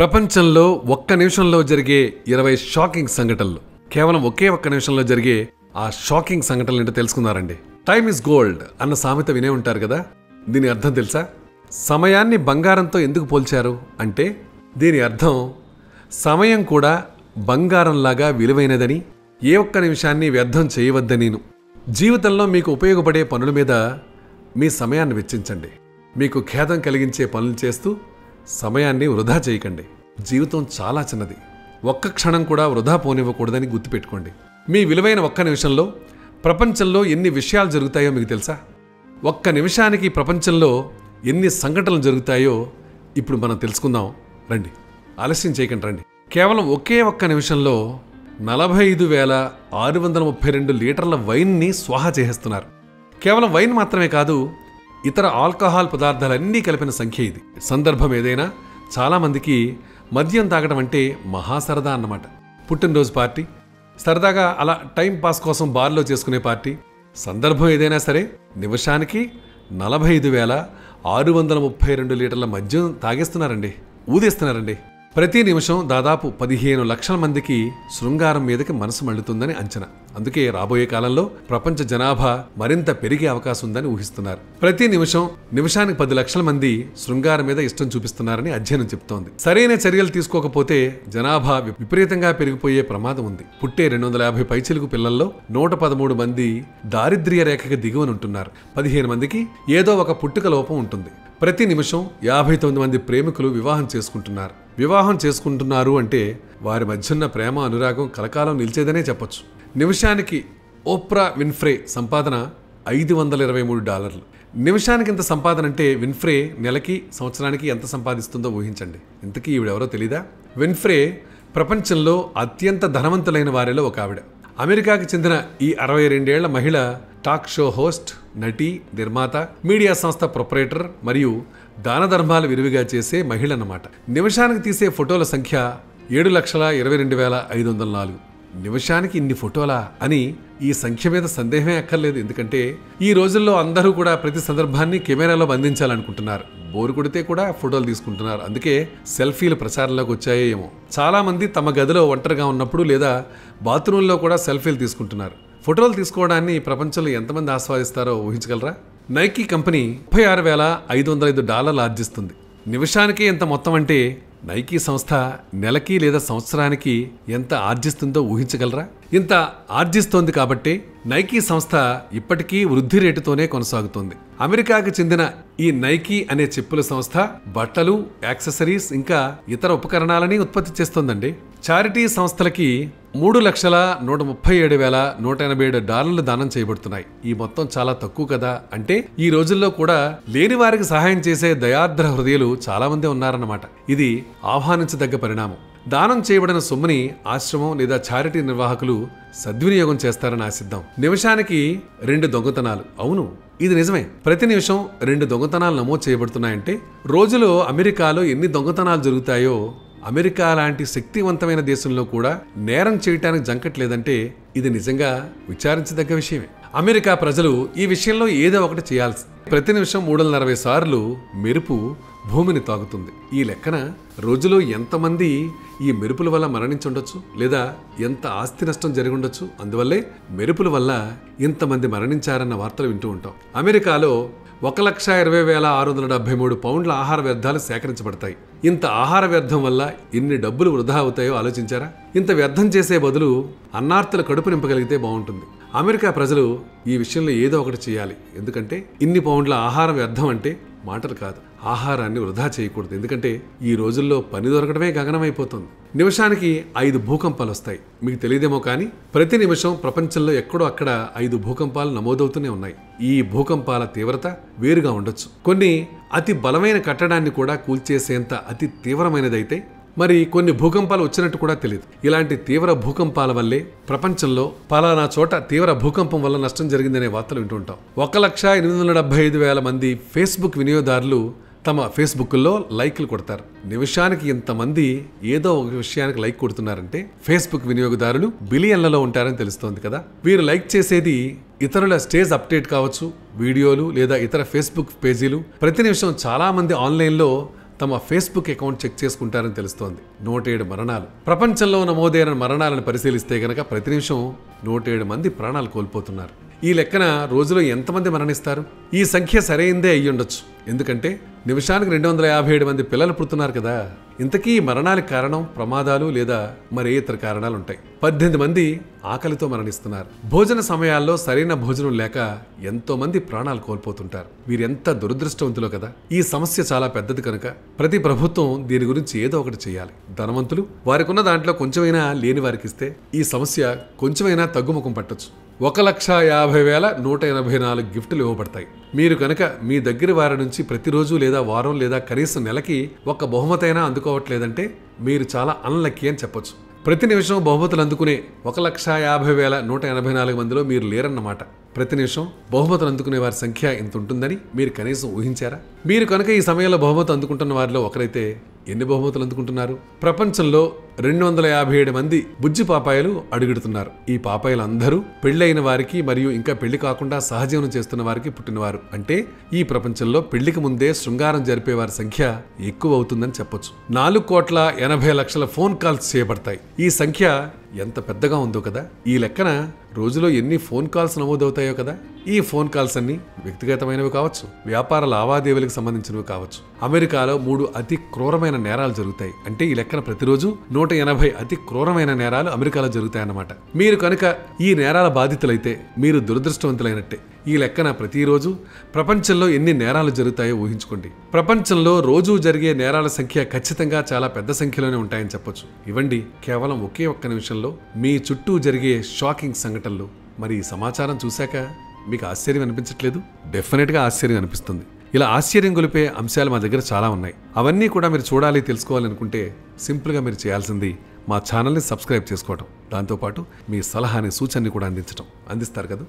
ప్రపంచంలో ఒక్క నిమిషంలో జరిగే ఇరవై షాకింగ్ సంఘటనలు. కేవలం ఒకే ఒక్క నిమిషంలో జరిగే ఆ షాకింగ్ సంఘటనలు ఏంటో తెలుసుకున్నారండి టైమ్ ఇస్ గోల్డ్ అన్న సామెత వినే ఉంటారు కదా? దీని అర్థం తెలుసా? సమయాన్ని బంగారంతో ఎందుకు పోల్చారు అంటే దీని అర్థం సమయం కూడా బంగారంలాగా విలువైనదని ఏ ఒక్క నిమిషాన్ని వ్యర్థం చేయవద్దనీను. జీవితంలో మీకు ఉపయోగపడే పనుల మీద మీ సమయాన్ని వెచ్చించండి. మీకు ఖేదం కలిగించే పనులు చేస్తూ సమయాన్ని వృధా చేయకండి. జీవితం చాలా చిన్నది. ఒక్క క్షణం కూడా వృధా పోనివ్వకూడదని గుర్తుపెట్టుకోండి. మీ విలువైన ఒక్క నిమిషంలో ప్రపంచంలో ఎన్ని విషయాలు జరుగుతాయో మీకు తెలుసా? ఒక్క నిమిషానికి ప్రపంచంలో ఎన్ని సంఘటనలు జరుగుతాయో ఇప్పుడు మనం తెలుసుకుందాం. రండి. ఆలస్యం చేయకండి రండి. కేవలం ఒకే ఒక్క నిమిషంలో నలభై ఐదు వేల ఆరు వందల ముప్పై రెండు లీటర్ల వైన్ని స్వాహా చేసేస్తున్నారు. కేవలం వైన్ మాత్రమే కాదు ఇతర ఆల్కహాల్ పదార్థాలన్నీ కలిపిన సంఖ్య ఇది. సందర్భం ఏదైనా చాలామందికి మద్యం తాగడం అంటే మహాసరదా అన్నమాట. పుట్టినరోజు పార్టీ సరదాగా అలా టైం పాస్ కోసం బార్లో చేసుకునే పార్టీ సందర్భం ఏదైనా సరే నిమిషానికి నలభై ఐదు వేల ఆరు వందల ముప్పై రెండు లీటర్ల మద్యం తాగేస్తున్నారండి. ఊదేస్తున్నారండి. ప్రతి నిమిషం దాదాపు పదిహేను లక్షల మందికి శృంగారం మీదకి మనసు మళ్ళుతుందని అంచనా. అందుకే రాబోయే కాలంలో ప్రపంచ జనాభా మరింత పెరిగే అవకాశం ఉందని ఊహిస్తున్నారు. ప్రతి నిమిషం నిమిషానికి పది లక్షల మంది శృంగారం మీద ఇష్టం చూపిస్తున్నారని అధ్యయనం చెప్తోంది. సరైన చర్యలు తీసుకోకపోతే జనాభా విపరీతంగా పెరిగిపోయే ప్రమాదం ఉంది. పుట్టే రెండు వందల యాభై పైచిలుకు పిల్లల్లో నూట పదమూడు మంది దారిద్ర్య రేఖకి దిగువనుంటున్నారు పదిహేను మందికి ఏదో ఒక పుట్టుక లోపం ఉంటుంది. ప్రతి నిమిషం యాభై తొమ్మిది మంది ప్రేమికులు వివాహం చేసుకుంటున్నారు. వివాహం చేసుకుంటున్నారు అంటే వారి మధ్యన్న ప్రేమ అనురాగం కలకాలం నిలిచేదనే చెప్పొచ్చు. నిమిషానికి ఓప్రా విన్ఫ్రే సంపాదన ఐదు వందల ఇరవై మూడు డాలర్లు. నిమిషానికి ఇంత సంపాదన అంటే విన్ఫ్రే నెలకి సంవత్సరానికి ఎంత సంపాదిస్తుందో ఊహించండి. ఇంతకీ ఈవిడెవరో తెలీదా? విన్ఫ్రే ప్రపంచంలో అత్యంత ధనవంతులైన వారిలో ఒక ఆవిడ. అమెరికాకి చెందిన ఈ అరవై రెండేళ్ళ మహిళ టాక్ షో హోస్ట్ నటి నిర్మాత మీడియా సంస్థ ప్రొపరేటర్ మరియు దాన ధర్మాలు విరివిగా చేసే మహిళ అన్నమాట నిమిషానికి తీసే ఫోటోల సంఖ్య ఏడు లక్షల ఇరవై రెండు వేల ఐదు వందల నాలుగు. నిమిషానికి ఇన్ని ఫోటోలా అని ఈ సంఖ్య మీద సందేహమే అక్కర్లేదు. ఎందుకంటే ఈ రోజుల్లో అందరూ కూడా ప్రతి సందర్భాన్ని కెమెరాలో బంధించాలనుకుంటున్నారు. బోరు కొడితే కూడా ఫోటోలు తీసుకుంటున్నారు. అందుకే సెల్ఫీలు ప్రచారంలోకి వచ్చాయేమో చాలామంది తమ గదిలో ఒంటరిగా ఉన్నప్పుడు లేదా బాత్రూంలో కూడా సెల్ఫీలు తీసుకుంటున్నారు. ఫోటోలు తీసుకోవడాన్ని ప్రపంచంలో ఎంతమంది ఆస్వాదిస్తారో ఊహించగలరా? నైకీ కంపెనీ ముప్పై ఆరు వేల ఐదు వందల ఐదు డాలర్లు ఆర్జిస్తుంది. నిమిషానికి ఎంత మొత్తం అంటే నైకీ సంస్థ నెలకి లేదా సంవత్సరానికి ఎంత ఆర్జిస్తుందో ఊహించగలరా? ఇంత ఆర్జిస్తోంది కాబట్టి నైకీ సంస్థ ఇప్పటికీ వృద్ధి రేటుతోనే కొనసాగుతోంది. అమెరికాకు చెందిన ఈ నైకీ అనే చెప్పుల సంస్థ బట్టలు యాక్సెసరీస్ ఇంకా ఇతర ఉపకరణాలని ఉత్పత్తి చేస్తోందండి. చారిటీ సంస్థలకి మూడు లక్షల నూట ముప్పై ఏడు వేల నూట ఎనభై ఏడు డాలర్లు దానం చేయబడుతున్నాయి. ఈ మొత్తం చాలా తక్కువ కదా? అంటే ఈ రోజుల్లో కూడా లేని వారికి సహాయం చేసే దయార్ద్ర హృదయాలు చాలా మంది ఉన్నారన్నమాట. ఇది ఆహ్వానించదగ్గ పరిణామం. దానం చేయబడిన సొమ్ముని ఆశ్రమం లేదా చారిటీ నిర్వాహకులు సద్వినియోగం చేస్తారని ఆశిద్దాం. నిమిషానికి రెండు దొంగతనాలు. అవును ఇది నిజమే. ప్రతి నిమిషం రెండు దొంగతనాలు నమోదు చేయబడుతున్నాయంటే రోజులో అమెరికాలో ఎన్ని దొంగతనాలు జరుగుతాయో అమెరికా లాంటి శక్తివంతమైన దేశంలో కూడా నేరం చేయటానికి జంకట్లేదంటే ఇది నిజంగా విచారించదగ్గ విషయమే. అమెరికా ప్రజలు ఈ విషయంలో ఏదో ఒకటి చేయాల్సి ప్రతి నిమిషం మూడు వందల అరవై సార్లు మెరుపు భూమిని తాగుతుంది ఈ లెక్కన రోజులో ఎంతమంది ఈ మెరుపుల వల్ల మరణించుండొచ్చు? లేదా ఎంత ఆస్తి నష్టం జరిగి ఉండొచ్చు అందువల్లే మెరుపుల వల్ల ఇంతమంది మరణించారన్న వార్తలు వింటూ ఉంటాం. అమెరికాలో ఒక లక్ష ఇరవై వేల ఆరు వందల డెబ్బై మూడు పౌండ్ల ఆహార వ్యర్థాలు సేకరించబడతాయి. ఇంత ఆహార వ్యర్థం వల్ల ఎన్ని డబ్బులు వృధా అవుతాయో ఆలోచించారా? ఇంత వ్యర్థం చేసే బదులు అన్నార్థుల కడుపు నింపగలిగితే బాగుంటుంది. అమెరికా ప్రజలు ఈ విషయంలో ఏదో ఒకటి చేయాలి. ఎందుకంటే ఇన్ని పౌండ్ల ఆహారం వ్యర్థం అంటే మాటలు కాదు. ఆహారాన్ని వృధా చేయకూడదు. ఎందుకంటే ఈ రోజుల్లో పని దొరకడమే గగనమైపోతుంది. నిమిషానికి ఐదు భూకంపాలు వస్తాయి. మీకు తెలియదేమో కానీ ప్రతి నిమిషం ప్రపంచంలో ఎక్కడో అక్కడ ఐదు భూకంపాలు నమోదవుతూనే ఉన్నాయి. ఈ భూకంపాల తీవ్రత వేరుగా ఉండొచ్చు. కొన్ని అతి బలమైన కట్టడాన్ని కూడా కూల్చేసేంత అతి తీవ్రమైనదైతే మరి కొన్ని భూకంపాలు వచ్చినట్టు కూడా తెలియదు ఇలాంటి తీవ్ర భూకంపాల వల్లే ప్రపంచంలో పలానా చోట తీవ్ర భూకంపం వల్ల నష్టం జరిగిందనే వార్తలు వింటుంటాం ఒక లక్ష ఎనిమిది వందల డెబ్బై ఐదు వేల మంది ఫేస్బుక్ వినియోగదారులు తమ ఫేస్బుక్లో లైక్లు కొడతారు. నిమిషానికి ఇంతమంది ఏదో ఒక విషయానికి లైక్ కొడుతున్నారంటే ఫేస్బుక్ వినియోగదారులు బిలియన్లలో ఉంటారని తెలుస్తోంది కదా. వీరు లైక్ చేసేది ఇతరుల స్టేజ్ అప్డేట్ కావచ్చు వీడియోలు లేదా ఇతర ఫేస్బుక్ పేజీలు. ప్రతి నిమిషం చాలామంది ఆన్లైన్లో తమ ఫేస్బుక్ అకౌంట్ చెక్ చేసుకుంటారని తెలుస్తోంది. నూట ఏడు మరణాలు. ప్రపంచంలో నమోదైన మరణాలను పరిశీలిస్తే గనక ప్రతి నిమిషం నూట ఏడు మంది ప్రాణాలు కోల్పోతున్నారు. ఈ లెక్కన రోజులో ఎంతమంది మరణిస్తారు? ఈ సంఖ్య సరైందే అయ్యుండొచ్చు. ఎందుకంటే నిమిషానికి రెండు వందల యాభై ఏడు మంది పిల్లలు పుడుతున్నారు కదా. ఇంతకీ మరణాలకు కారణం ప్రమాదాలు లేదా మరే ఇతర కారణాలు ఉంటాయి పద్దెనిమిది మంది ఆకలితో మరణిస్తున్నారు. భోజన సమయాల్లో సరైన భోజనం లేక ఎంతో మంది ప్రాణాలు కోల్పోతుంటారు. వీరెంత దురదృష్టవంతులో కదా. ఈ సమస్య చాలా పెద్దది కనుక ప్రతి ప్రభుత్వం దీని గురించి ఏదో ఒకటి చేయాలి. ధనవంతులు వారికున్న దాంట్లో కొంచెమైనా లేని వారికి ఇస్తే ఈ సమస్య కొంచెమైనా తగ్గుముఖం పట్టొచ్చు. ఒక లక్ష యాభై వేల నూట ఎనభై నాలుగు గిఫ్టులు ఇవ్వబడతాయి. మీరు కనుక మీ దగ్గర వారి నుంచి ప్రతిరోజు లేదా వారం లేదా కనీసం నెలకి ఒక బహుమతైనా అందుకోవట్లేదంటే మీరు చాలా అన్లక్కీ అని చెప్పొచ్చు. ప్రతి నిమిషం బహుమతులు అందుకునే ఒక లక్ష యాభై వేల నూట ఎనభై నాలుగు మందిలో మీరు లేరన్నమాట. ప్రతి నిమిషం బహుమతులు అందుకునే వారి సంఖ్య ఇంత ఉంటుందని మీరు కనీసం ఊహించారా? మీరు కనుక ఈ సమయంలో బహుమతి అందుకుంటున్న వారిలో ఒకరైతే ఎన్ని బహుమతులు అందుకుంటున్నారు? ప్రపంచంలో రెండు వందల యాభై ఏడు మంది బుజ్జి పాపాయలు అడుగుడుతున్నారు. ఈ పాపాయలు అందరూ పెళ్ళైన వారికి మరియు ఇంకా పెళ్ళి కాకుండా సహజీవనం చేస్తున్న వారికి పుట్టినవారు. అంటే ఈ ప్రపంచంలో పెళ్ళికి ముందే శృంగారం జరిపే వారి సంఖ్య ఎక్కువ అవుతుందని చెప్పొచ్చు. నాలుగు కోట్ల ఎనభై లక్షల ఫోన్ కాల్స్ చేయబడతాయి. ఈ సంఖ్య ఎంత పెద్దగా ఉందో కదా? ఈ లెక్కన రోజులో ఎన్ని ఫోన్ కాల్స్ నమోదవుతాయో కదా? ఈ ఫోన్ కాల్స్ అన్ని వ్యక్తిగతమైనవి కావచ్చు. వ్యాపార లావాదేవీలకు సంబంధించినవి కావచ్చు. అమెరికాలో మూడు అతి క్రూరమైన నేరాలు జరుగుతాయి. అంటే ఈ లెక్కన ప్రతిరోజు నూట ఎనభై అతి క్రూరమైన నేరాలు అమెరికాలో జరుగుతాయన్నమాట. మీరు కనుక ఈ నేరాల బాధితులైతే మీరు దురదృష్టవంతులైనట్టే. ఈ లెక్కన ప్రతిరోజు ప్రపంచంలో ఎన్ని నేరాలు జరుగుతాయో ఊహించుకోండి. ప్రపంచంలో రోజు జరిగే నేరాల సంఖ్య ఖచ్చితంగా చాలా పెద్ద సంఖ్యలోనే ఉంటాయని చెప్పొచ్చు. ఇవ్వండి కేవలం ఒకే ఒక్క నిమిషంలో మీ చుట్టూ జరిగే షాకింగ్ సంఘటనలు. మరి ఈ సమాచారం చూశాక మీకు ఆశ్చర్యం అనిపించట్లేదు? డెఫినెట్గా ఆశ్చర్యం అనిపిస్తుంది. ఇలా ఆశ్చర్యం గొలిపే అంశాలు మా దగ్గర చాలా ఉన్నాయి. అవన్నీ కూడా మీరు చూడాలి తెలుసుకోవాలనుకుంటే సింపుల్గా మీరు చేయాల్సింది మా ఛానల్ని సబ్స్క్రైబ్ చేసుకోవటం. దాంతోపాటు మీ సలహాని సూచనని కూడా అందించటం. అందిస్తారు కదా?